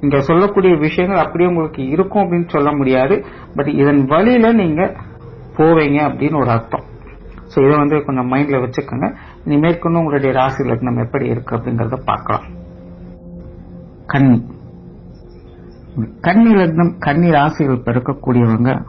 இங்க சொல்லக்கூடிய விஷயங்கள் அப்படியே உங்களுக்கு இருக்கும் அப்படின்னு சொல்ல முடியாது. பட் இதன் வழியில நீங்க போவீங்க அப்படின்னு ஒரு அர்த்தம். ஸோ இதை வந்து கொஞ்சம் மைண்ட்ல வச்சுக்கோங்க. இனி மேற்கொண்டு உங்களுடைய ராசி லக்னம் எப்படி இருக்கு அப்படிங்கறத பார்க்கலாம். கன்னி. கன்னி லக்னம் கன்னி ராசிகள் பிறக்கக்கூடியவங்க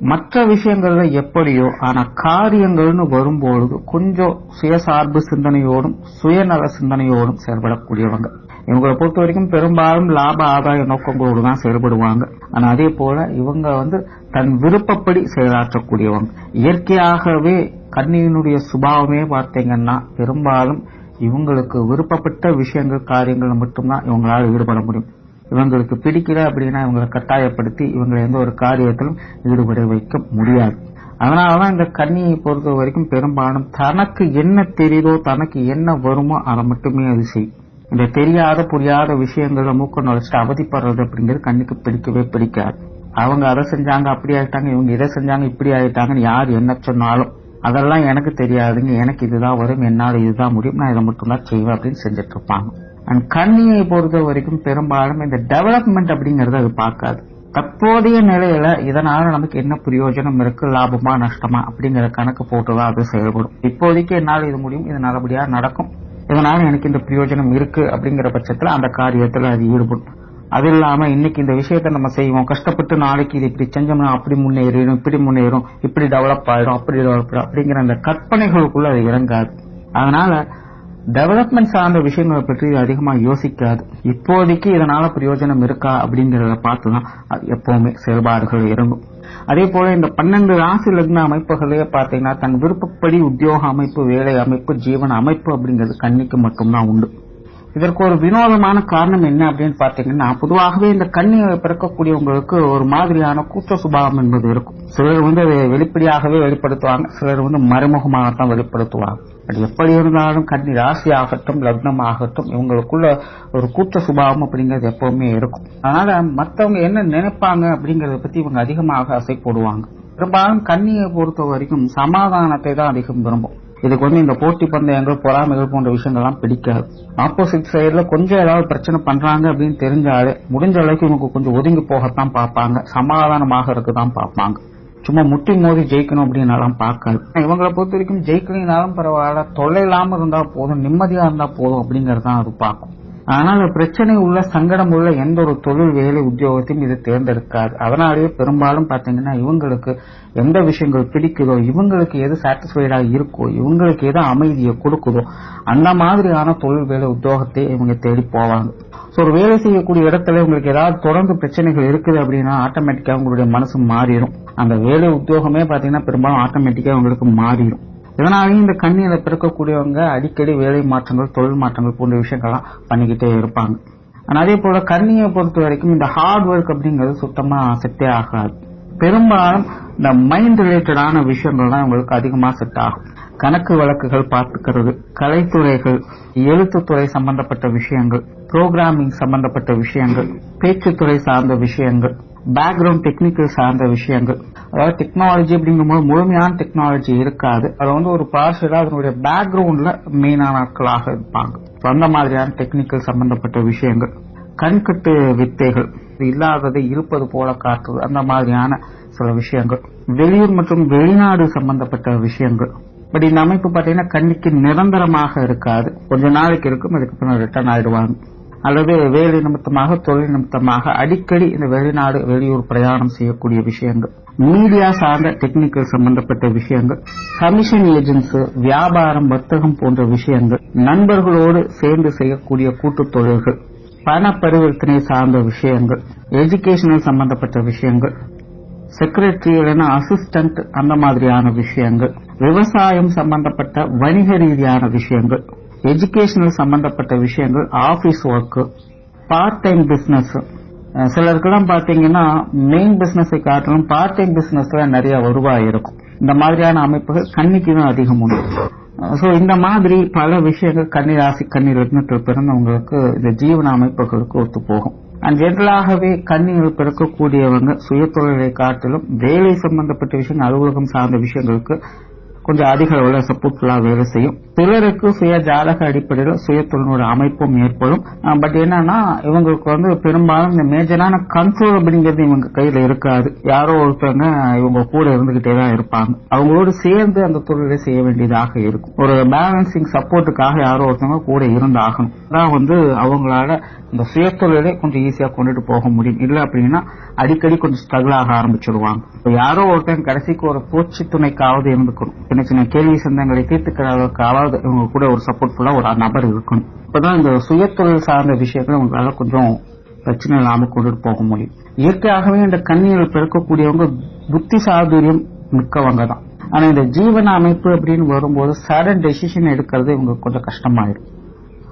மற்ற விஷயங்கள்ல எப்படியோ ஆனா காரியங்கள்னு வரும்பொழுது கொஞ்சம் சுயசார்பு சிந்தனையோடும் சுயநல சிந்தனையோடும் செயல்படக்கூடியவங்க. இவங்களை பொறுத்த வரைக்கும் பெரும்பாலும் லாப ஆதாய நோக்கங்களோடு தான் செயல்படுவாங்க. ஆனா அதே போல இவங்க வந்து தன் விருப்பப்படி செயலாற்றக்கூடியவங்க. இயற்கையாகவே கண்ணியினுடைய சுபாவமே பார்த்தீங்கன்னா பெரும்பாலும் இவங்களுக்கு விருப்பப்பட்ட விஷயங்கள் காரியங்கள் மட்டும்தான் இவங்களால ஈடுபட முடியும். இவங்களுக்கு பிடிக்கல அப்படின்னா இவங்களை கட்டாயப்படுத்தி இவங்களை எந்த ஒரு காரியத்திலும் ஈடுபட வைக்க முடியாது. அதனாலதான் இந்த கன்னியை பொறுத்த வரைக்கும் பெரும்பாலும் தனக்கு என்ன தெரியுதோ தனக்கு என்ன வருமோ அதை மட்டுமே அது செய்யும். இந்த தெரியாத புரியாத விஷயங்களை மூக்க நுழைச்சிட்டு அவதிப்படுறது அப்படிங்கிறது கண்ணுக்கு பிடிக்கவே பிடிக்காது. அவங்க அதை செஞ்சாங்க அப்படி ஆயிட்டாங்க இவங்க இதை செஞ்சாங்க இப்படி ஆயிட்டாங்கன்னு யார் என்ன சொன்னாலும் அதெல்லாம் எனக்கு தெரியாதுங்க எனக்கு இதுதான் வரும் என்னால் இதுதான் முடியும் நான் இதை மட்டும்தான் செய்வேன் அப்படின்னு செஞ்சுட்டு இருப்பாங்க. அண்ட் கண்ணியை பொறுத்த வரைக்கும் பெரும்பாலும் இந்த டெவலப்மெண்ட் அப்படிங்கிறது அது பார்க்காது. தற்போதைய நிலையில இதனால நமக்கு என்ன பிரயோஜனம் இருக்கு லாபமா நஷ்டமா அப்படிங்கிற கணக்கு போட்டுதான் அது செயல்படும். இப்போதைக்கு என்னால் இது முடியும் இது நல்லபடியா நடக்கும். இதனால எனக்கு இந்த பிரயோஜனம் இருக்கு அப்படிங்கிற பட்சத்துல அந்த காரியத்துல அது ஈடுபடும். அது இல்லாம இன்னைக்கு இந்த விஷயத்த நம்ம செய்வோம். கஷ்டப்பட்டு நாளைக்கு இது இப்படி செஞ்சோம்னா அப்படி முன்னேறிடும் இப்படி முன்னேறும் இப்படி டெவலப் ஆயிடும் அப்படி டெவலப் அப்படிங்கிற அந்த கற்பனைகளுக்குள்ள அது இறங்காது. அதனால டெவலப்மெண்ட் சார்ந்த விஷயங்களை பற்றி அதிகமா யோசிக்காது. இப்போதைக்கு இதனால பிரயோஜனம் இருக்கா அப்படிங்கறத பார்த்துதான் எப்பவுமே செயல்பாடுகள் இறங்கும். அதே போல இந்த பன்னெண்டு ராசி லக்ன அமைப்புகளே பார்த்தீங்கன்னா தன் விருப்பப்படி உத்தியோக அமைப்பு வேலை அமைப்பு ஜீவன அமைப்பு அப்படிங்கிறது கண்ணிக்கு மட்டும்தான் உண்டு. இதற்கு ஒரு வினோதமான காரணம் என்ன அப்படின்னு பாத்தீங்கன்னா பொதுவாகவே இந்த கண்ணியை பிறக்கக்கூடியவங்களுக்கு ஒரு மாதிரியான கூச்ச சுபாவம் என்பது இருக்கும். சிலர் வந்து அதை வெளிப்படையாகவே வெளிப்படுத்துவாங்க. சிலர் வந்து மறைமுகமாகத்தான் வெளிப்படுத்துவாங்க. அது எப்படி இருந்தாலும் கண்ணி ராசி ஆகட்டும் லக்னம் ஆகட்டும் இவங்களுக்குள்ள ஒரு கூச்ச சுபாவம் அப்படிங்கிறது எப்பவுமே இருக்கும். அதனால மத்தவங்க என்ன நினைப்பாங்க அப்படிங்கறத பத்தி இவங்க அதிகமாக அசை போடுவாங்க பெரும்பாலும் கண்ணியை பொறுத்த வரைக்கும் சமாதானத்தை தான் அதிகம் விரும்பும். இதுக்கு வந்து இந்த போட்டி பந்தயங்கள் பொறாமைகள் போன்ற விஷயங்கள்லாம் பிடிக்காது. ஆப்போசிட் சைடுல கொஞ்சம் ஏதாவது பிரச்சனை பண்றாங்க அப்படின்னு தெரிஞ்சாலே முடிஞ்ச அளவுக்கு இவங்க கொஞ்சம் ஒதுங்கி போகத்தான் பார்ப்பாங்க. சமாதானமாக இருக்குதான் பார்ப்பாங்க. சும்மா முட்டி மோதி ஜெயிக்கணும் அப்படின்னாலாம் பார்க்காது. இவங்களை பொறுத்த வரைக்கும் ஜெயிக்கலினாலும் பரவாயில்ல. தொல்லை இல்லாம இருந்தா போதும் நிம்மதியா இருந்தா போதும் அப்படிங்கறது தான் அது பார்க்கும். ஆனால் பிரச்சனை உள்ள சங்கடம் உள்ள எந்த ஒரு தொழில் வேலை உத்தியோகத்தையும் இது தேர்ந்தெடுக்காது. அதனாலேயே பெரும்பாலும் பாத்தீங்கன்னா இவங்களுக்கு எந்த விஷயங்கள் பிடிக்குதோ இவங்களுக்கு எது சாட்டிஸ்ஃபைடா இருக்கோ இவங்களுக்கு எது அமைதியை கொடுக்குதோ அந்த மாதிரியான தொழில் வேலை உத்தியோகத்தை இவங்க தேடி போவாங்க. ஸோ ஒரு வேலை செய்யக்கூடிய இடத்துல உங்களுக்கு ஏதாவது தொடர்ந்து பிரச்சனைகள் இருக்குது அப்படின்னா ஆட்டோமேட்டிக்காக உங்களுடைய மனசு மாறிடும். அந்த வேலை உத்தியோகமே பாத்தீங்கன்னா பெரும்பாலும் ஆட்டோமேட்டிக்காக உங்களுக்கு மாறிடும். இதனாலேயும் இந்த கண்ணியில பிறக்கக்கூடியவங்க அடிக்கடி வேலை மாற்றங்கள் தொழில் மாற்றங்கள் போன்ற விஷயங்கள்லாம் பண்ணிக்கிட்டே இருப்பாங்க. அதே போல கண்ணியை பொறுத்த வரைக்கும் இந்த ஹார்ட் ஒர்க் அப்படிங்கிறது சுத்தமா செட்டே ஆகாது. பெரும்பாலும் இந்த மைண்ட் ரிலேட்டடான விஷயங்கள் தான் உங்களுக்கு அதிகமா செட் ஆகும். கணக்கு வழக்குகள் பார்த்துக்கிறது கலைத்துறைகள் எழுத்துத்துறை சம்பந்தப்பட்ட விஷயங்கள் புரோகிராமிங் சம்பந்தப்பட்ட விஷயங்கள் பேச்சுத்துறை சார்ந்த விஷயங்கள் பேக்ரவுண்ட் டெக்னிக்கல் சார்ந்த விஷயங்கள் அதாவது டெக்னாலஜி அப்படிங்கும்போது முழுமையான டெக்னாலஜி இருக்காது. அது வந்து ஒரு பார்ஷலா அதனுடைய பேக்ரவுண்டில் மெயினான ஆட்களாக இருப்பாங்க. அந்த மாதிரியான டெக்னிக்கல் சம்பந்தப்பட்ட விஷயங்கள். கண்கட்டு வித்தைகள். இல்லாததை இருப்பது போல காட்டுறது அந்த மாதிரியான சில விஷயங்கள். வெளியூர் மற்றும் வெளிநாடு சம்பந்தப்பட்ட விஷயங்கள். பட் இந்த அமைப்பு பார்த்தீங்கன்னா கண்ணிக்கு நிரந்தரமாக இருக்காது. கொஞ்ச நாளைக்கு இருக்கும் அதுக்கப்புறம் ரிட்டர்ன் ஆயிடுவாங்க. அல்லது வேலை நிமித்தமாக தொழில் நிமித்தமாக அடிக்கடி இந்த வெளிநாடு வெளியூர் பிரயாணம் செய்யக்கூடிய விஷயங்கள். மீடியா சார்ந்த டெக்னிக்கல் சம்பந்தப்பட்ட விஷயங்கள் கமிஷன் ஏஜென்ட்ஸ் வியாபாரம் வர்த்தகம் போன்ற விஷயங்கள் நண்பர்களோடு சேர்ந்து செய்யக்கூடிய கூட்டுத் தொழில்கள் பண பரிவர்த்தனை சார்ந்த விஷயங்கள் எஜுகேஷனல் சம்பந்தப்பட்ட விஷயங்கள் செக்ரட்டரி அசிஸ்டன்ட் அந்த மாதிரியான விஷயங்கள் விவசாயம் சம்பந்தப்பட்ட வணிக ரீதியான விஷயங்கள் எஜுகேஷனல் சம்பந்தப்பட்ட விஷயங்கள் office work part time business சிலருக்கெல்லாம் பாத்தீங்கன்னா மெயின் பிசினஸை காட்டிலும் பார்ட் டைம் பிசினஸ்ல நிறைய வருவாய் இருக்கும். இந்த மாதிரியான அமைப்புகள் கண்ணிக்கு தான் அதிகம் உண்டு. சோ இந்த மாதிரி பல விஷயங்கள் கன்னி ராசி கன்னி லக்னத்தில் பிறந்தவங்களுக்கு இந்த ஜீவன அமைப்புகளுக்கு ஒத்து போகும். அண்ட் ஜென்ரலாகவே கண்ணியில் பிறக்கக்கூடியவங்க சுய தொழிலை காட்டிலும் வேலை சம்பந்தப்பட்ட விஷயங்கள் அலுவலகம் சார்ந்த விஷயங்களுக்கு கொஞ்சம் அதிக அளவில் சப்போர்ட்ஃபுல்லாக வேலை செய்யும். சிலருக்கு சுய ஜாதக அடிப்படையில் சுய தொழிலோட அமைப்பும் ஏற்படும். பட் என்னன்னா இவங்களுக்கு வந்து பெரும்பாலும் இந்த மேஜரான கண்ட்ரோல் அப்படிங்கிறது இவங்க கையில இருக்காது. யாரோ ஒருத்தவங்க இவங்க கூட இருந்துகிட்டே தான் இருப்பாங்க. அவங்களோடு சேர்ந்து அந்த தொழிலை செய்ய வேண்டியதாக இருக்கும். ஒரு பேலன்சிங் சப்போர்ட்டுக்காக யாரோ ஒருத்தவங்க கூட இருந்தாகணும். அதான் வந்து அவங்களால இந்த சுயத்தொழிலை கொஞ்சம் ஈஸியா கொண்டுட்டு போக முடியும். இல்ல அப்படின்னா அடிக்கடி கொஞ்சம் ஸ்ட்ரகிள் ஆக ஆரம்பிச்சிருவாங்க. இப்போ யாரோ ஒருத்தன் கடைசிக்கு ஒரு பூச்சி துணைக்காவது இருந்துக்கணும். சின்ன சின்ன கேள்வி சந்தங்களை தீர்த்துக்கிற அளவுக்காவது இவங்க கூட ஒரு சப்போர்ட்ஃபுல்லா ஒரு நபர் இருக்கணும். இப்பதான் இந்த சுயத்தொழில் சார்ந்த விஷயங்களை உங்களால கொஞ்சம் பிரச்சனை இல்லாம கொண்டுட்டு போக முடியும். இயற்கையாகவே இந்த கண்ணியில் பிறக்கக்கூடியவங்க புத்தி சாதுரியம் மிக்கவங்க தான். ஆனா இந்த ஜீவன அமைப்பு அப்படின்னு வரும்போது சடன் டெசிஷன் எடுக்கிறது இவங்க கொஞ்சம் கஷ்டமாயிடும்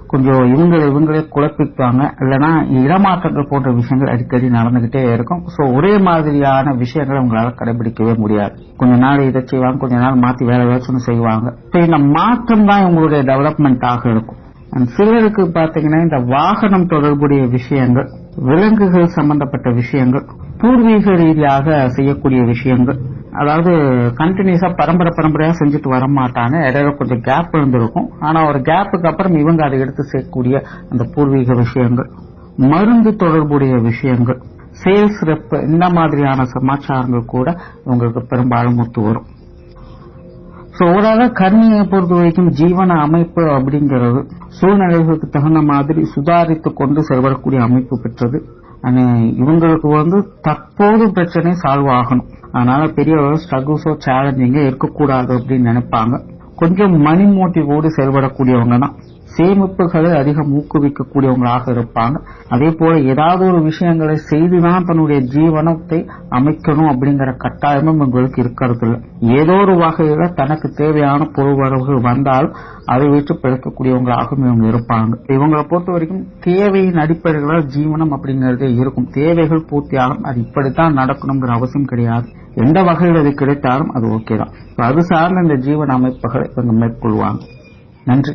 கொஞ்சம் இவங்களை இவங்களே குழப்பிப்பாங்க. இல்லைன்னா இடமாற்றங்கள் போன்ற விஷயங்கள் அடிக்கடி நடந்துகிட்டே இருக்கும். சோ ஒரே மாதிரியான விஷயங்களை உங்களால கடைபிடிக்கவே முடியாது. கொஞ்ச நாள் இதை செய்வாங்க கொஞ்ச நாள் மாத்தி வேற ஏதாச்சும் செய்வாங்க. So, இந்த மாற்றம் தான் உங்களுடைய டெவலப்மெண்ட்டாக இருக்கும். சிலருக்கு பாத்தீங்கன்னா இந்த வாகனம் தொடர்புடைய விஷயங்கள் விலங்குகள் சம்பந்தப்பட்ட விஷயங்கள் பூர்வீக ரீதியாக செய்யக்கூடிய விஷயங்கள் அதாவது கண்டினியூஸா பரம்பரை பரம்பரையா செஞ்சுட்டு வர மாட்டாங்க இடையில கொஞ்சம் கேப் இருந்திருக்கும். ஆனா ஒரு கேப்புக்கு அப்புறம் இவங்க அதை எடுத்து செய்யக்கூடிய அந்த பூர்வீக விஷயங்கள் மருந்து தொடர்புடைய விஷயங்கள் சேல்ஸ் ரெப் இந்த மாதிரியான சமாச்சாரங்கள் கூட உங்களுக்கு பெரும்பாலும் ஒத்து வரும். ஸோ ஓவராலாக கர்மியை பொறுத்த வரைக்கும் ஜீவன அமைப்பு அப்படிங்கிறது சூழ்நிலைகளுக்கு தகுந்த மாதிரி சுதாரித்து கொண்டு செயல்படக்கூடிய அமைப்பு பெற்றது. இவங்களுக்கு வந்து தற்போது பிரச்சனை சால்வ் ஆகணும். அதனால பெரிய ஸ்ட்ரகிள்ஸோ சேலஞ்சிங்க இருக்கக்கூடாது அப்படின்னு நினைப்பாங்க. கொஞ்சம் மணி மோட்டிவோடு செயல்படக்கூடியவங்க தான் சேமிப்புகளை அதிகம் ஊக்குவிக்கக்கூடியவங்களாக இருப்பாங்க. அதே போல ஏதாவது ஒரு விஷயங்களை செய்துதான் தன்னுடைய ஜீவனத்தை அமைக்கணும் அப்படிங்கிற கட்டாயமும் உங்களுக்கு இருக்கிறது இல்லை ஏதோ ஒரு வகையில தனக்கு தேவையான பொருள்வரவுகள் வந்தால் அதை வச்சு பிழைக்கக்கூடியவங்களாகவும் இவங்க இருப்பாங்க. இவங்களை பொறுத்த வரைக்கும் தேவையின் அடிப்படையில் ஜீவனம் அப்படிங்கறதே இருக்கும். தேவைகள் பூர்த்தியாகும். அது இப்படித்தான் நடக்கணுங்கிற அவசியம் கிடையாது. எந்த வகையில் அது கிடைத்தாலும் அது ஓகே தான். அது சார்ந்த இந்த ஜீவன அமைப்புகளை இவங்க மேற்கொள்வாங்க. நன்றி.